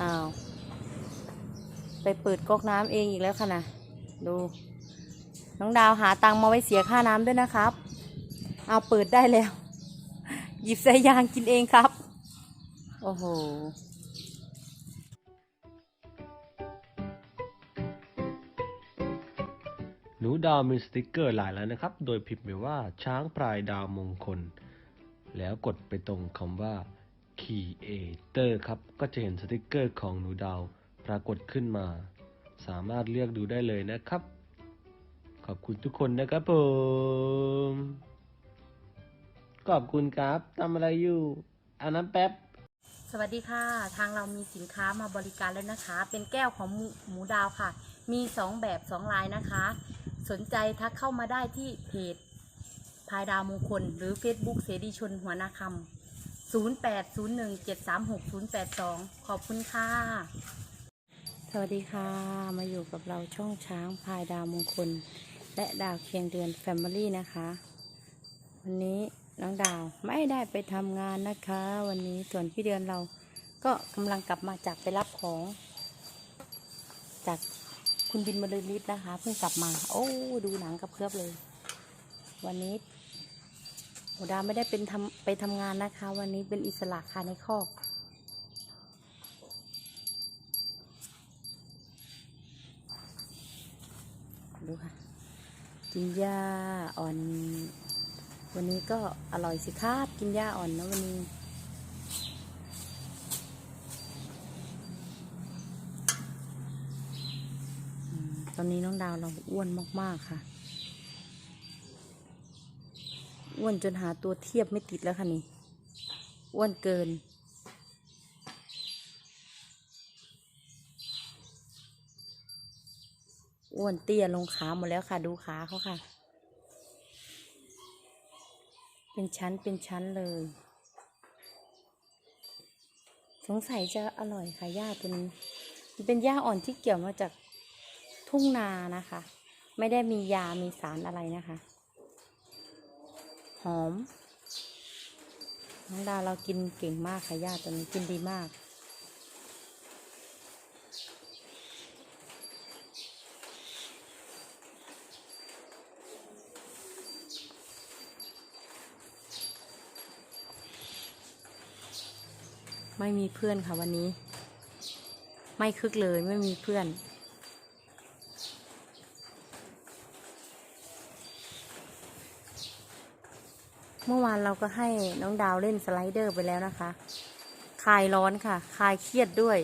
อ้าว ไปเปิดก๊อกน้ำเองอีกแล้วค่ะนะดู น้องดาวหาตังมาไว้เสียค่าน้ำด้วยนะครับ เอาเปิดได้แล้ว หยิบใส่ยางกินเองครับ โอ้โหหนูดาวมีสติกเกอร์หลายแล้วนะครับ โดยพิมพ์ไปว่าช้างพลายดาวมงคล แล้วกดไปตรงคำว่า Creator ครับ ก็จะเห็นสติกเกอร์ของหนูดาวปรากฏขึ้นมา สามารถเลือกดูได้เลยนะครับ ขอบคุณทุกคนนะครับผม ขอบคุณครับทำอะไรอยู่อาน้ำแป๊บ สวัสดีค่ะ ทางเรามีสินค้ามาบริการแล้วนะคะ เป็นแก้วของหมูหมูดาวค่ะ มีสองแบบสองลายนะคะ สนใจทักเข้ามาได้ที่เพจพายดาวมงคล หรือ Facebook เสรีชนหัวนาคำ 0801736082 ขอบคุณค่ะ สวัสดีค่ะ มาอยู่กับเราช่องช้างพายดาวมงคล และดาวเคียงเดือน Family นะคะ วันนี้น้องดาวไม่ได้ไปทำงานนะคะ วันนี้ส่วนพี่เดือนเราก็กำลังกลับมาจากไปรับของ จากคุณบินบรรลือฤทธิ์นะคะ เพิ่งกลับมา โอ้ ดูหนังกับเพื่อบเลย วันนี้ หมูดาวไม่ได้เป็นทำไปทำงานนะคะ วันนี้เป็นอิสระค่ะในคอกดูค่ะกินหญ้าอ่อน วันนี้ก็อร่อยสิครับกินหญ้าอ่อนนะวันนี้ตอนนี้น้องดาวเราอ้วนมาก ๆ ค่ะ อ้วนจนหาตัวเทียบไม่ติดแล้วค่ะนี่ อ้วนเกิน อ้วนเตี้ยลงขาหมดแล้วค่ะ ดูขาเขาค่ะ เป็นชั้นเป็นชั้นเลย สงสัยจะอร่อยค่ะหญ้าตัวนี้มันเป็นหญ้าอ่อนที่เกี่ยวมาจากทุ่งนานะคะ ไม่ได้มียา มีสารอะไรนะคะ อม น้องดาเรากินเก่งมากค่ะหญ้าตัวนี้กินดีมาก ไม่มีเพื่อนค่ะวันนี้ ไม่คึกเลยไม่มีเพื่อน เมื่อวานเราก็ให้น้องดาวเล่นสไลเดอร์ไปแล้วนะคะ คลายร้อนค่ะ คลายเครียดด้วย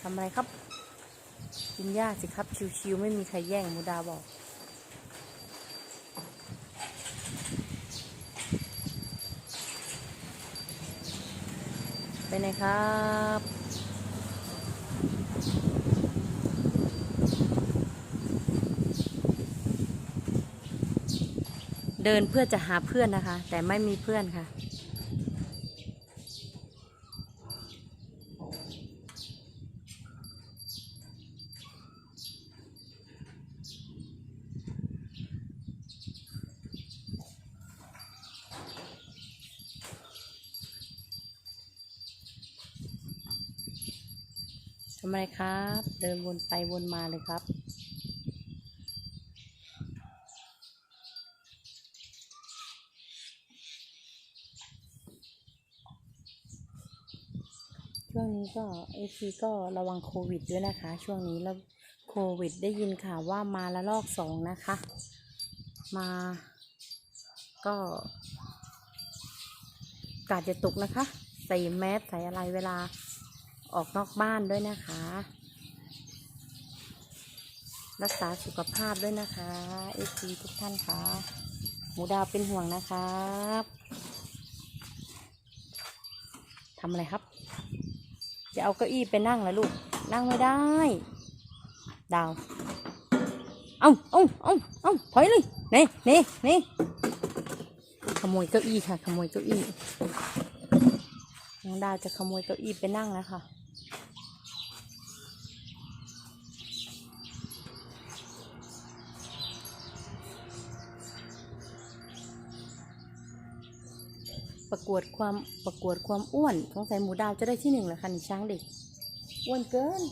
ทำอะไรครับ กินหญ้าสิครับ ชิวๆไม่มีใครแย่งมูดาบอก ไปไหนครับเดินเพื่อจะหาเพื่อนนะคะ แต่ไม่มีเพื่อนค่ะ ไมครับ เดินวนไปวนมาเลยครับ ช่วงนี้ก็เอซีก็ระวังโควิดด้วยนะคะ ช่วงนี้แล้วโควิดได้ยินข่าวว่ามาละลอกสองนะคะ มาก็กาดจะตกนะคะ ใส่แมสใส่อะไรเวลา ออกนอกบ้านด้วยนะคะ รักษาสุขภาพด้วยนะคะเอซีทุกท่านคะหมูดาวเป็นห่วงนะครับทำอะไรครับ จะเอาเก้าอี้ไปนั่งแล้วลูก นั่งไม่ได้ ดาว เอาเอาเอาเอาถอยเลยนี่นี่นี่ขโมยเก้าอี้ค่ะ ขโมยเก้าอี้น้องดาวจะขโมยเก้าอี้ไปนั่งแล้วค่ะ ประกวดความประกวดความอ้วนสงสัยหมูดาวจะได้ที่หนึ่งแหละค่ะนี่ช้างเด็ก อ้วนเกิน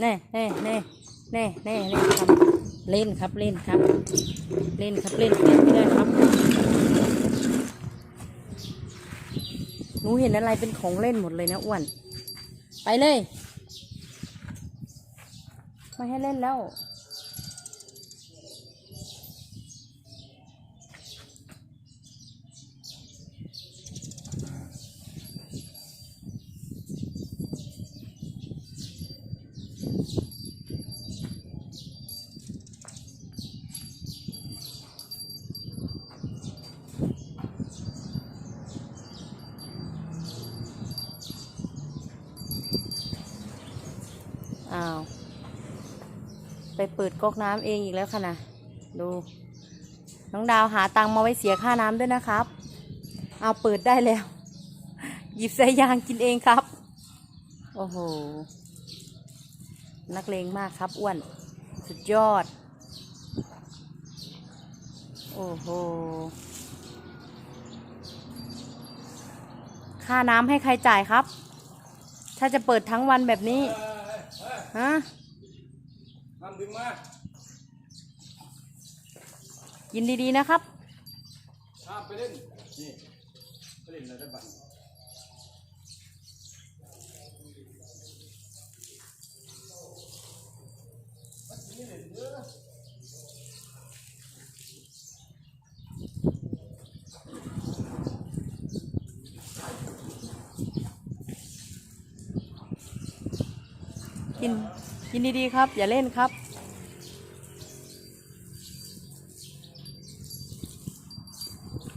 แน่แน่แน่แน่แน่เล่นครับ เล่นครับเล่นครับ เล่นครับเล่นเล่นไม่ได้ครับ นูเห็นอะไรเป็นของเล่นหมดเลยนะอ้วน ไปเลย ไม่ให้เล่นแล้ว อ้าว ไปเปิดก๊อกน้ำเองอีกแล้วค่ะนะดู น้องดาวหาตังมาไว้เสียค่าน้ำด้วยนะครับ เอาเปิดได้แล้ว หยิบใส่ยางกินเองครับ โอ้โห นักเลงมากครับอ้วน สุดยอด โอ้โห ค่าน้ำให้ใครจ่ายครับ ถ้าจะเปิดทั้งวันแบบนี้ ฮะทำดึงมายินดีๆนะครับข้ามไปเล่น นี่ไปเล่นอะไรได้บ้าง กิน กินดีๆครับ อย่าเล่นครับ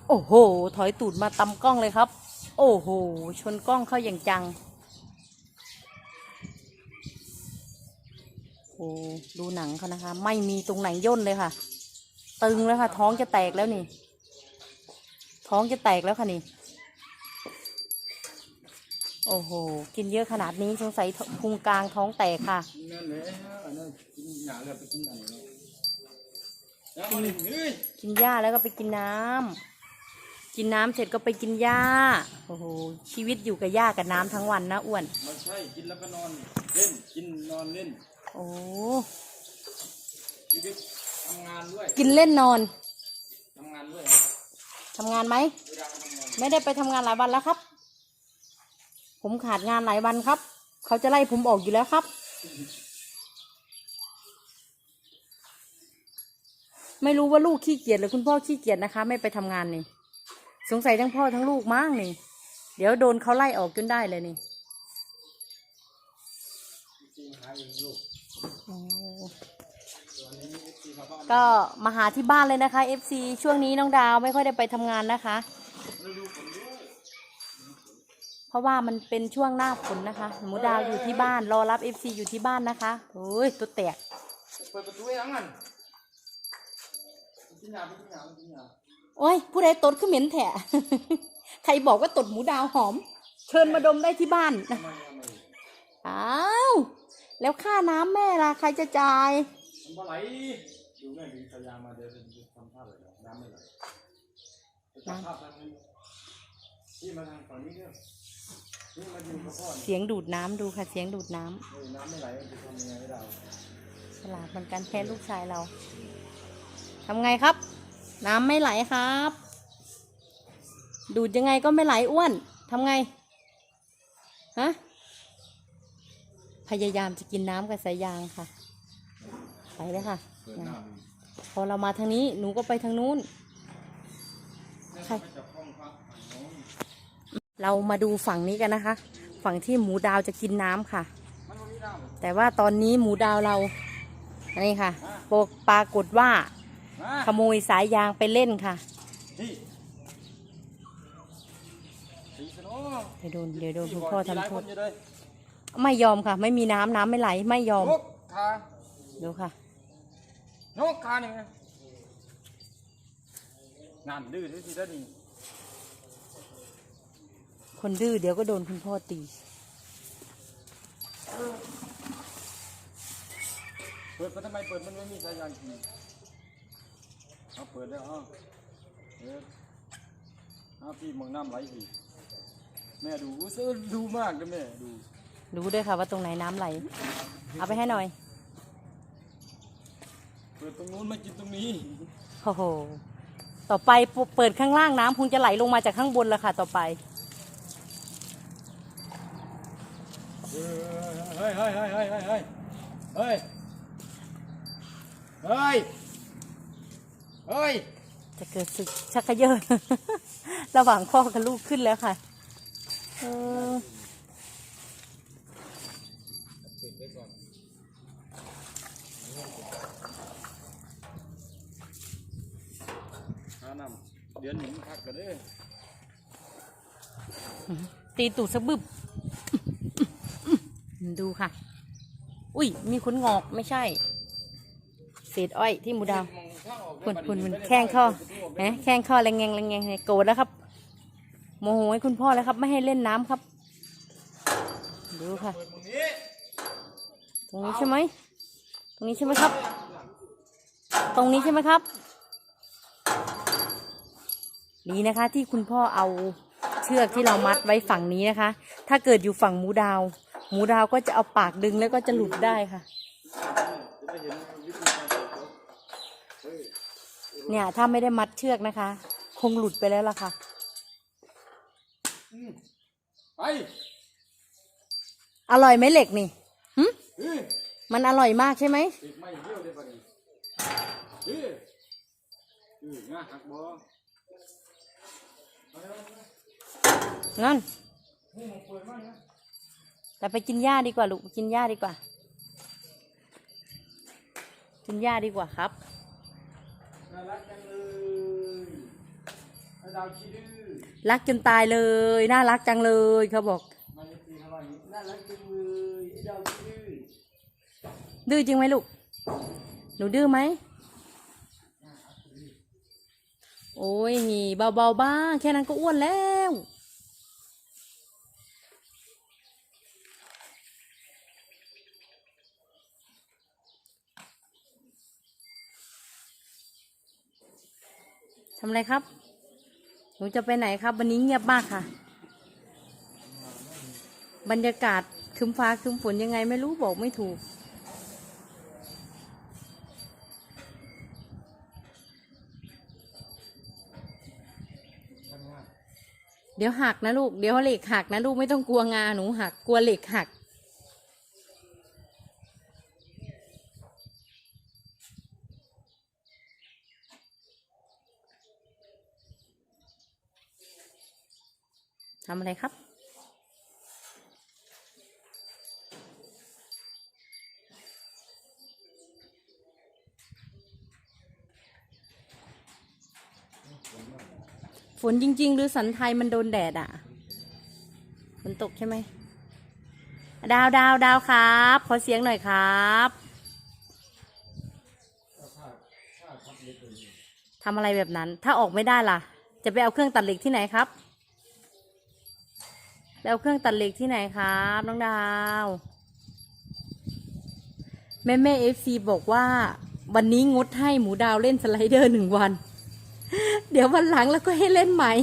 โอ้โห ถอยตูดมาตำกล้องเลยครับ โอ้โห ชนกล้องเข้าอย่างจัง โอ้ดูหนังเขานะคะ ไม่มีตรงไหนย่นเลยค่ะ ตึงแล้วค่ะ ท้องจะแตกแล้วนี่ ท้องจะแตกแล้วค่ะนี่ โอ้โห กินเยอะขนาดนี้สงสัยพุงกลางท้องแตกค่ะ นั่นแหละอันนั้นกินหนาเลยไปกินอะไรเนาะแล้วมาเล่นเฮ้ยกินหญ้าแล้วก็ไปกินน้ำกินน้ำเสร็จก็ไปกินหญ้า โอ้โห ชีวิตอยู่กับหญ้ากับน้ำทั้งวันนะอ้วนไม่ใช่กินแล้วก็นอนเล่นกินนอนเล่นโอ้ชีวิตทำงานด้วยกินเล่นนอนทำงานด้วยทำงานไหมเวลาทำงาน ไม่ได้ไปทำงานหลายวันแล้วครับ ผมขาดงานหลายวันครับ เขาจะไล่ผมออกอยู่แล้วครับ ไม่รู้ว่าลูกขี้เกียจหรือคุณพ่อขี้เกียจนะคะ ไม่ไปทำงานนี่ สงสัยทั้งพ่อทั้งลูกมั้งนี่ เดี๋ยวโดนเขาไล่ออกจนได้เลยนี่ก็มาหาที่บ้านเลยนะคะ FC ช่วงนี้น้องดาวไม่ค่อยได้ไปทำงานนะคะ เพราะว่ามันเป็นช่วงหน้าฝนนะคะ หมูดาวอยู่ที่บ้าน รอรับ FC อยู่ที่บ้านนะคะโอ้ยตัวแตกเปิดประตูให้ยังมันกินยาไปกินยาไปกินยาโอ้ย ผู้ใดตดขึ้นเหม็นแถะใครบอกว่าตดหมูดาวหอม เชิญมาดมได้ที่บ้านทำไมทำไมอ้าวแล้วค่าน้ำแม่ล่ะใครจะจ่ายมันบ่ไหลดูแม่ดึงสายยางมาเดี๋ยวจะทำท่าเลยนะน้ำไม่ไหลไปจับภาพทางนี้นี่มาทางฝั่งนี้เนี่ย นี่มาอยู่กับพ่อเนี่ยเสียงดูดน้ำดูค่ะ เสียงดูดน้ำเออน้ำไม่ไหลมันจะทำยังไงให้เราฉลาดเหมือนกันแทนลูกชายเราทำไงครับ น้ำไม่ไหลครับ ดูดยังไงก็ไม่ไหลอ้วนทำไงฮะพยายามจะกินน้ำกับสายยางค่ะ ไปเลยค่ะ เปิดหน้าดูพอเรามาทางนี้หนูก็ไปทางนู้นเนี่ยใช่ไปจับห้องพักฝั่งโน้น เรามาดูฝั่งนี้กันนะคะ ฝั่งที่หมูดาวจะกินน้ำค่ะมันไม่มีน้ำแต่ว่าตอนนี้หมูดาวเราอันนี้ค่ะปกปรากฏว่ามาขโมยสายยางไปเล่นค่ะที่สีสโนเดี๋ยวโดนเดี๋ยวโดนคุณพ่อที่หลายทำโทคษนอยู่เลยไม่ยอมค่ะ ไม่มีน้ำน้ำไม่ไหลไม่ยอมลุกขาดูค่ะนกขาหนึ่งไงงานดื้อด้วยสิด้านนี้ คนดื้อเดี๋ยวก็โดนคุณพ่อตีเปิดไปทำไมเปิดมันไม่มีสายยางขี่เอาเปิดแล้วอ้าวเปิดอ้าวพี่มองน้ำไหลอีกแม่ดูอู้เสื้อดูมากนะแม่ดูรู้ด้วยค่ะว่าตรงไหนน้ำไหล เอาไปให้หน่อย เปิดตรงนู้นมากินตรงนี้ โอ้โห ต่อไปปุ๊บเปิดข้างล่างน้ำคงจะไหลลงมาจากข้างบนแล้วค่ะ ต่อไป เฮ้ยเฮ้ยเฮ้ยเฮ้ยเฮ้ยเฮ้ยเฮ้ยเฮ้ยเฮ้ยจะเกิดศึกชักเขยอระหว่างพ่อกับลูกขึ้นแล้วค่ะเออปิดไว้ก่อนหานำเดือนหนึ่งพักกันเด้อตีตูดสะบึบ ดูค่ะ อุ้ย มีขนงอกไม่ใช่ เศษอ้อยที่หมูดาวคุณคุณมันแข้งข้อเอ๊ะแข้งข้อแรงแงงแรงแงงโกรธแล้วครับ โมโหให้คุณพ่อแล้วครับ ไม่ให้เล่นน้ำครับ ดูค่ะเปิดตรงนี้ตรงนี้ใช่ไหมตรงนี้ใช่ไหมครับ ตรงนี้ใช่ไหมครับดีนะคะที่คุณพ่อเอาเชือกที่เรามัดไว้ฝั่งนี้นะคะ ถ้าเกิดอยู่ฝั่งหมูดาว หมูดาวก็จะเอาปากดึงแล้วก็จะหลุดได้ค่ะจะได้เห็นวิธีการเปิดเขาเฮ้ยเนี่ยถ้าไม่ได้มัดเชือกนะคะ คงหลุดไปแล้วล่ะค่ะอืมไปอร่อยไหมเหล็กนี่หึเฮ้ยมันอร่อยมากใช่ไหมติดไม่เยี่ยวได้ปะนี่เฮ้ยเฮ้ยง่าหักบ่งั้นนี่ แต่ไปกินหญ้าดีกว่าลูกไปกินหญ้าดีกว่า กินหญ้าดีกว่าครับน่ารักจังเลยไอ้ดาวขี้ดื้อรักจนตายเลย น่ารักจังเลยเขาบอกมันจะตีอะไรน่ารักจังเลยไอ้ดาวขี้ดื้อดื้อจริงไหมลูก หนูดื้อไหม โอ้ยเบาๆบ้างแค่นั้นก็อ้วนแล้ว ทำอะไรครับ หนูจะไปไหนครับ วันนี้เงียบมากค่ะ บรรยากาศคึมฟ้าคึมฝนยังไงไม่รู้บอกไม่ถูก เดี๋ยวหักนะลูก เดี๋ยวเหล็กหักนะลูกไม่ต้องกลัวงาหนูหักกลัวเหล็กหัก ทำอะไรครับ ฝนจริง ๆ หรือสันไทยมันโดนแดดอะ ฝนตกใช่ไหม ดาวดาวดาวครับ ขอเสียงหน่อยครับทำอะไรแบบนั้น ถ้าออกไม่ได้ล่ะ จะไปเอาเครื่องตัดเหล็กที่ไหนครับ ไปเอาเครื่องตัดเหล็กที่ไหนครับน้องดาว แม่แม่เอฟซีบอกว่า วันนี้งดให้หมูดาวเล่นสไลเดอร์หนึ่งวัน เดี๋ยววันหลังแล้วก็ให้เล่นใหม่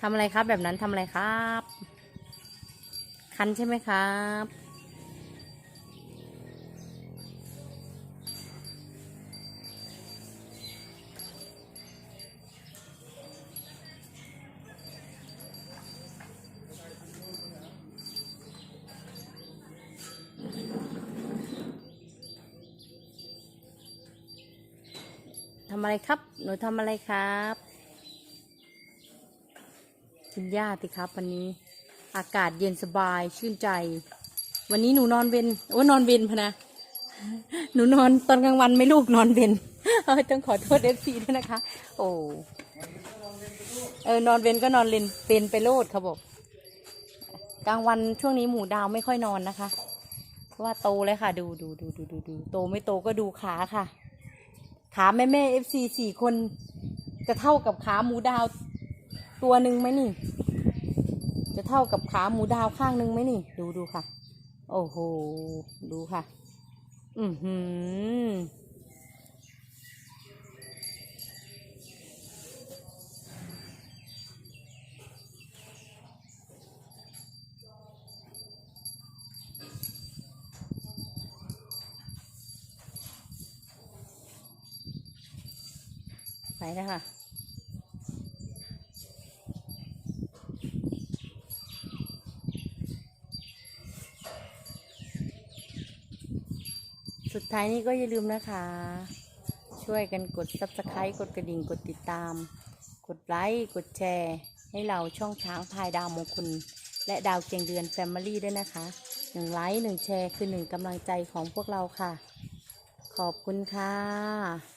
ทำอะไรครับแบบนั้นทำอะไรครับ คันใช่ไหมครับำอะไรครับ หนูทำอะไรครับ กินหญ้าสิครับ วันนี้ อากาศเย็นสบายชื่นใจ วันนี้หนูนอนเวนโอ้นอนเวนพะนะ หนูนอนตอนกลางวันไม่ลูกนอนเวนเออต้องขอโทษเอฟซีด้วยนะคะ โอ้เออนอนเวนก็นอนเลนเป็นไปโลดเขาบอกกลางวันช่วงนี้หมูดาวไม่ค่อยนอนนะคะ เพราะว่าโตเลยค่ะ ดูดูดูดูดูดูโตไม่โตก็ดูขาค่ะ ขาแม่แม่เอฟซีสี่คนจะเท่ากับขาหมูดาวตัวหนึ่งไหมนี่ จะเท่ากับขาหมูดาวข้างหนึ่งไหมนี่ ดูดูค่ะ โอ้โห ดูค่ะ อือหือ ไปแล้วค่ะสุดท้ายนี้ก็อย่าลืมนะคะ ช่วยกันกด subscribe กดกระดิ่งกดติดตาม กดไลค์ กดแชร์ ให้เราช่องช้างพายดาวมงคลและดาวเกียงเดือน Family ด้วยนะคะหนึ่งไลค์หนึ่งแชร์คือหนึ่งกำลังใจของพวกเราค่ะ ขอบคุณค่ะ